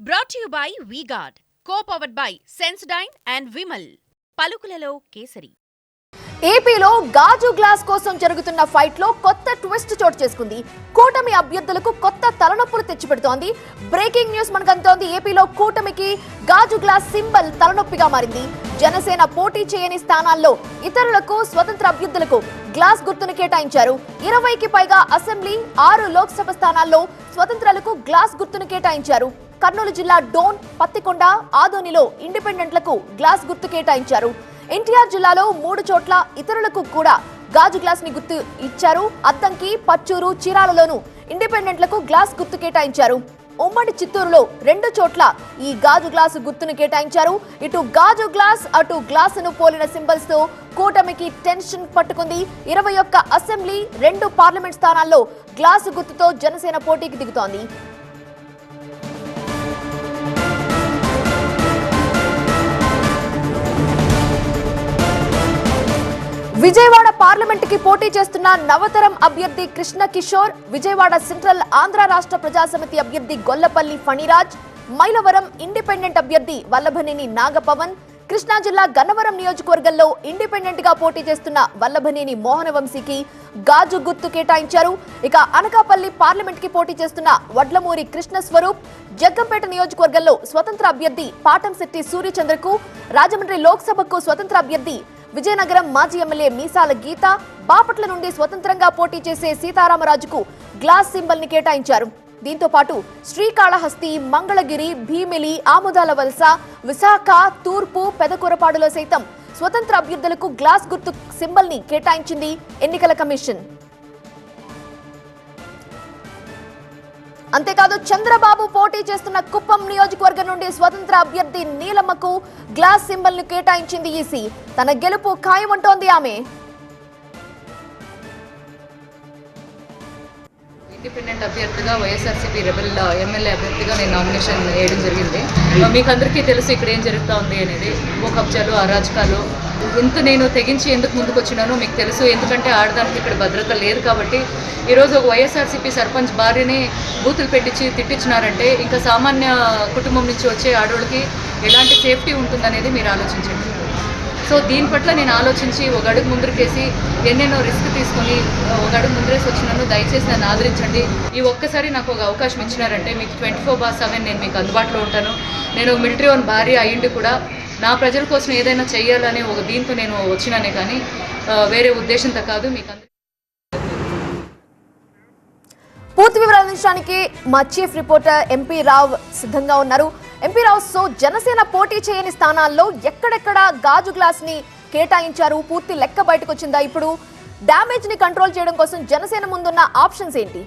Brought you by V Guard co powered by Sensodyne and Vimal పలుకులలో కేసరి. ఏపీలో గాజు glass కోసం జరుగుతున్న ఫైట్లో కొత్త ట్విస్ట్ చోటు చేసుకుంది. కూటమి అభ్యర్థులకు కొత్త తలనొప్పులు తెచ్చిపెడుతోంది. బ్రేకింగ్ న్యూస్ మనకు అందుతోంది ఏపీలో కూటమికి గాజు గ్లాస్ సింబల్ తలనొప్పిగా మారింది. జనసేన పోటీ చేయని స్థానాల్లో ఇతరులకు స్వతంత్ర అభ్యర్థులకు గ్లాస్ గుర్తును కేటాయించారు. ఇరవైకి పైగా అసెంబ్లీ ఆరు లోక్సభ స్థానాల్లో స్వతంత్రాలకు గ్లాస్ గుర్తును కేటాయించారు. కర్నూలు జిల్లా డోన్ పత్తికొండ ఆదోనిలో ఇండిపెండెంట్లకు గ్లాస్ గుర్తు కేటాయించారు. ఎన్టీఆర్ జిల్లాలో మూడు చోట్ల ఇతరులకు కూడా గాజు గ్లాస్ని గుర్తు ఇచ్చారు. అద్దంకి పచ్చూరు చీరాలలోనూ ఇండిపెండెంట్లకు గ్లాస్ గుర్తు కేటాయించారు. ఉమ్మడి చిత్తూరులో రెండు చోట్ల ఈ గాజు గ్లాసు గుర్తును కేటాయించారు. ఇటు గాజు గ్లాస్ అటు గ్లాసును పోలిన సింబల్స్తో కూటమికి టెన్షన్ పట్టుకుంది. ఇరవై ఒక్క అసెంబ్లీ రెండు పార్లమెంట్ స్థానాల్లో గ్లాసు గుర్తుతో జనసేన పోటీకి దిగుతోంది. విజయవాడ పార్లమెంట్కి పోటీ చేస్తున్న నవతరం అభ్యర్థి కృష్ణ కిషోర్ విజయవాడ సెంట్రల్ ఆంధ్ర రాష్ట్ర ప్రజాసమితి అభ్యర్థి గొల్లపల్లి ఫణిరాజ్ మైలవరం ఇండిపెండెంట్ అభ్యర్థి వల్లభనేని నాగపవన్ కృష్ణా జిల్లా గన్నవరం నియోజకవర్గంలో ఇండిపెండెంట్గా పోటీ చేస్తున్న వల్లభనేని మోహనవంశీకి గాజు గుర్తు కేటాయించారు. ఇక అనకాపల్లి పార్లమెంట్కి పోటీ చేస్తున్న వడ్లమూరి కృష్ణ స్వరూప్ జగ్గంపేట నియోజకవర్గంలో స్వతంత్ర అభ్యర్థి పాటంశెట్టి సూర్యచంద్రకు రాజమండ్రి లోక్సభకు స్వతంత్ర అభ్యర్థి విజయనగరం మాజీ ఎమ్మెల్యే మీసాల గీత బాపట్ల నుండి స్వతంత్రంగా పోటీ చేసే సీతారామరాజుకు గ్లాస్ సింబల్ని కేటాయించారు. దీంతో పాటు శ్రీకాళహస్తి మంగళగిరి భీమిలి ఆముదాల వలస విశాఖ తూర్పు పెదకూరపాడులో సైతం స్వతంత్ర అభ్యర్థులకు గ్లాస్ గుర్తు సింబల్ని కేటాయించింది ఎన్నికల కమిషన్. అంతేకాదు చంద్రబాబు పోటీ చేస్తున్న కుప్పం నియోజకవర్గం నుండి స్వతంత్ర అభ్యర్థి నీలమ్మకు గ్లాస్ సింబల్ను కేటాయించింది ఈసీ. తన గెలుపు ఖాయమంటోంది ఆమె. ఇండిపెండెంట్ అభ్యర్థిగా వైఎస్ఆర్సీపీ రెబల్ ఎమ్మెల్యే అభ్యర్థిగా నేను నామినేషన్ వేయడం జరిగింది. మీకు అందరికీ తెలుసు ఇక్కడ ఏం జరుగుతూ ఉంది అనేది. భూ కబ్జాలు అరాచకాలు ఇంత నేను తెగించి ఎందుకు ముందుకు వచ్చినానో మీకు తెలుసు. ఎందుకంటే ఆడదానికి ఇక్కడ భద్రత లేదు కాబట్టి ఈరోజు ఒక వైఎస్ఆర్సీపీ సర్పంచ్ భార్యని బూతులు పెట్టించి తిట్టించినారంటే ఇంకా సామాన్య కుటుంబం నుంచి వచ్చే ఆడవాళ్ళకి ఎలాంటి సేఫ్టీ ఉంటుందనేది మీరు ఆలోచించండి. సో దీని పట్ల నేను ఆలోచించి ఒక అడుగు ముందరికేసి ఎన్నెన్నో రిస్క్ తీసుకొని ఒక అడుగు ముందరేసి వచ్చినాను దయచేసి నన్ను ఆదరించండి. ఈ ఒక్కసారి నాకు ఒక అవకాశం ఇచ్చినారంటే మీకు ట్వంటీ ఫోర్ బార్ సెవెన్ నేను మీకు అందుబాటులో ఉంటాను. నేను మిలిటరీ ఓన్ భార్య అయ్యిండి కూడా. నా ప్రజల కోసం ఏదైనా చేయాలని ఒక దీంతో నేను వచ్చినానే కానీ వేరే ఉద్దేశంతో కాదు మీకు పూర్తి వివరాలు అందించడానికి మా చీఫ్ రిపోర్టర్ ఎంపీ రావ్ సిద్ధంగా ఉన్నారు. ఎంపీ రావు సో జనసేన పోటీ చేయని స్థానాల్లో ఎక్కడెక్కడ గాజు గ్లాస్ని కేటాయించారు. పూర్తి లెక్క బయటకు వచ్చిందా ఇప్పుడు? డ్యామేజ్ని కంట్రోల్ చేయడం కోసం జనసేన ముందున్న ఆప్షన్స్ ఏంటి?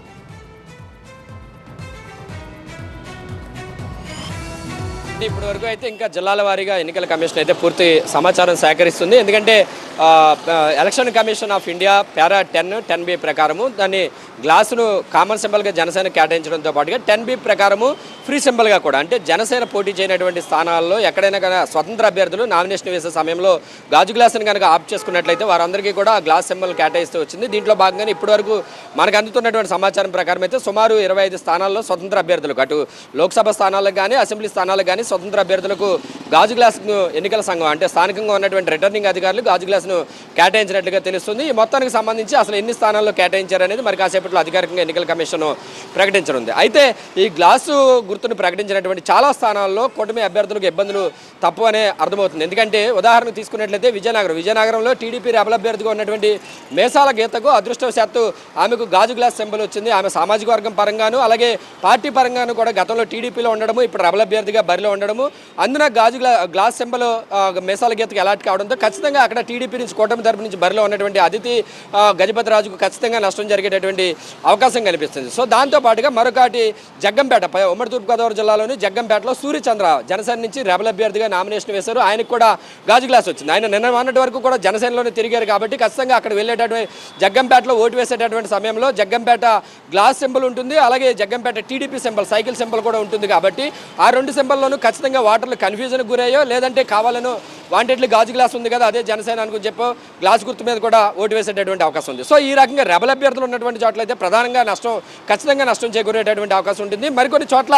ఇప్పటి వరకు అయితే ఇంకా జిల్లాల వారీగా ఎన్నికల కమిషన్ అయితే పూర్తి సమాచారం సేకరిస్తుంది. ఎందుకంటే election commission of India para ten ten B ప్రకారము దాన్ని గ్లాసును కామన్ సింబల్గా జనసేన కేటాయించడంతో పాటుగా టెన్ బి ప్రకారము ఫ్రీ సింబల్గా కూడా అంటే జనసేన పోటీ చేయనటువంటి స్థానాల్లో ఎక్కడైనా కనుక స్వతంత్ర అభ్యర్థులు నామినేషన్ వేసే సమయంలో గాజు గ్లాసును కనుక ఆప్ చేసుకున్నట్లయితే వారందరికీ కూడా గ్లాస్ సింబల్ కేటాయిస్తూ వచ్చింది. దీంట్లో భాగంగానే ఇప్పటివరకు మనకు అందుతున్నటువంటి సమాచారం ప్రకారం అయితే సుమారు ఇరవై ఐదు స్థానాల్లో స్వతంత్ర అభ్యర్థులకు అటు లోక్సభ స్థానాలకు కానీ అసెంబ్లీ స్థానాలకు కానీ స్వతంత్ర అభ్యర్థులకు గాజు గ్లాస్ ఎన్నికల సంఘం అంటే స్థానికంగా ఉన్నటువంటి రిటర్నింగ్ అధికారులు గాజు గ్లాస్ ను కేటాయించినట్లుగా తెలుస్తుంది. ఈ మొత్తానికి సంబంధించి అసలు ఎన్ని స్థానాల్లో కేటాయించారనేది మరి కాసేపట్లో అధికారికంగా ఎన్నికల కమిషన్ ప్రకటించనుంది. అయితే ఈ గ్లాసు గుర్తును ప్రకటించినటువంటి చాలా స్థానాల్లో కూటమి అభ్యర్థులకు ఇబ్బందులు తప్పవనే అర్థమవుతుంది. ఎందుకంటే ఉదాహరణకు తీసుకున్నట్లయితే విజయనగరం. విజయనగరంలో టీడీపీ రెబల్ అభ్యర్థిగా ఉన్నటువంటి మేసాల గీతకు అదృష్టవశాత్తు ఆమెకు గాజు గ్లాస్ సింబల్ వచ్చింది. ఆమె సామాజిక వర్గం పరంగాను అలాగే పార్టీ పరంగాను కూడా గతంలో టీడీపీలో ఉండడము ఇప్పుడు రెబల్ అభ్యర్థిగా బరిలో ఉండడము అందున గాజు గ్లాస్ సింబల్ మేసాల గీతకు అలాట్ కావడంతో ఖచ్చితంగా అక్కడ టీడీపీ నుంచి కూటమి తరపు నుంచి బరిలో ఉన్నటువంటి అదితి గజపతి రాజుకు ఖచ్చితంగా నష్టం జరిగేటటువంటి అవకాశం కనిపిస్తుంది సో దాంతో పాటుగా మరొకటి జగ్గంపేట పై- ఉమ్మడి తూర్పుగోదావరి జిల్లాలోని జగ్గంపేటలో సూర్యచంద్ర జనసేన నుంచి రెబల్ అభ్యర్థిగా నామినేషన్ వేశారు. ఆయనకు కూడా గాజు గ్లాస్ వచ్చింది. ఆయన నిన్న మొన్నటి వరకు కూడా జనసేనలోనే తిరిగారు కాబట్టి ఖచ్చితంగా అక్కడ వెళ్ళేటటువంటి జగ్గంపేటలో ఓటు వేసేటటువంటి సమయంలో జగ్గంపేట గ్లాస్ సింబల్ ఉంటుంది. అలాగే Jaggampeta TDP symbol cycle symbol కూడా ఉంటుంది కాబట్టి ఆ రెండు సింబల్లోనూ ఖచ్చితంగా వాటర్లు కన్ఫ్యూజన్కి గురయ్యో లేదంటే కావాలనో వాంటెడ్లీ గాజు గ్లాస్ ఉంది కదా అదే జనసేన అనుకుని చెప్పో. గ్లాస్ గుర్తు మీద కూడా ఓటు వేసేటటువంటి అవకాశం ఉంది. సో ఈ రకంగా రెబల్ అభ్యర్థులు ఉన్నటువంటి చోట్ల అయితే ప్రధానంగా నష్టం ఖచ్చితంగా నష్టం చేకూరేటటువంటి అవకాశం ఉంటుంది. మరికొన్ని చోట్ల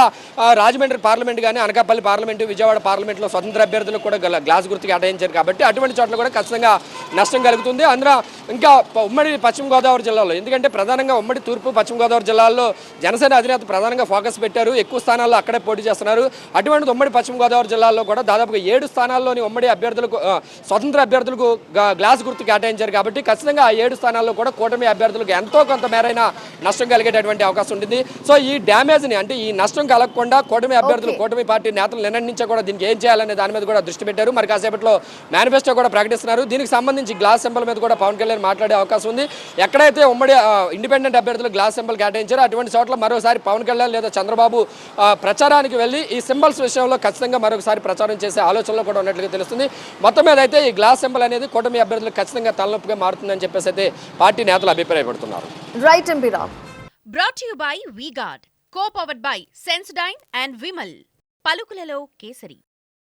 రాజమండ్రి పార్లమెంట్ కానీ అనకాపల్లి పార్లమెంటు విజయవాడ పార్లమెంట్లో స్వతంత్ర అభ్యర్థులకు కూడా గల- గ్లాస్ గుర్తుకి కేటాయించారు కాబట్టి అటువంటి చోట్ల కూడా ఖచ్చితంగా నష్టం కలుగుతుంది. అందులో ఇంకా ఉమ్మడి పశ్చిమ గోదావరి జిల్లాలో ఎందుకంటే ప్రధానంగా ఉమ్మడి తూర్పు పశ్చిమ గోదావరి జిల్లాల్లో జనసేన అధినేత ప్రధానంగా ఫోకస్ పెట్టారు. ఎక్కువ స్థానాల్లో అక్కడే పోటీ చేస్తున్నారు. అటువంటి ఉమ్మడి పశ్చిమ గోదావరి జిల్లాలో కూడా దాదాపుగా ఏడు స్థానాల్లోని ఉమ్మడి అభ్యర్థులకు స్వతంత్ర అభ్యర్థులకు గ్లాస్ గుర్తు కేటాయించారు కాబట్టి ఖచ్చితంగా ఆ ఏడు స్థానాల్లో కూడా కూటమి అభ్యర్థులకు ఎంతో కొంత మేరైన నష్టం కలిగేటటువంటి అవకాశం ఉంటుంది. సో ఈ డ్యామేజ్ని అంటే ఈ నష్టం కలగకుండా కూటమి అభ్యర్థులు కూటమి పార్టీ నేతలు నిన్న నుంచే కూడా దీనికి ఏం చేయాలనే దాని మీద కూడా దృష్టి పెట్టారు. మరి కాసేపట్లో మేనిఫెస్టో కూడా ప్రకటిస్తున్నారు. దీనికి సంబంధించి గ్లాస్ సింబల్ మీద కూడా పవన్ కళ్యాణ్ మాట్లాడే అవకాశం ఉంది. ఎక్కడైతే ఉమ్మడి ఇండిపెండెంట్ అభ్యర్థులు గ్లాస్ సింబల్ కేటాయించారో అటువంటి చోట్ల మరోసారి పవన్ కళ్యాణ్ లేదా చంద్రబాబు ప్రచారానికి వెళ్ళి ఈ సింబల్స్ విషయంలో ఖచ్చితంగా మరొకసారి ప్రచారం చేసే ఆలోచనలో కూడా ఉన్నట్లుగా తెలుస్తుంది. మొత్తం మీద అయితే ఈ గ్లాస్ సింబల్ అనేది కూటమి అభ్యర్థులకు ఖచ్చితంగా తలనొప్పిగా మారుతుందని చెప్పేసి అయితే పార్టీ నేతలు అభిప్రాయపడుతున్నారు. Right MP Ram brought you by V Guard co powered by Sensodyne and Vimal పలుకులలో kesari.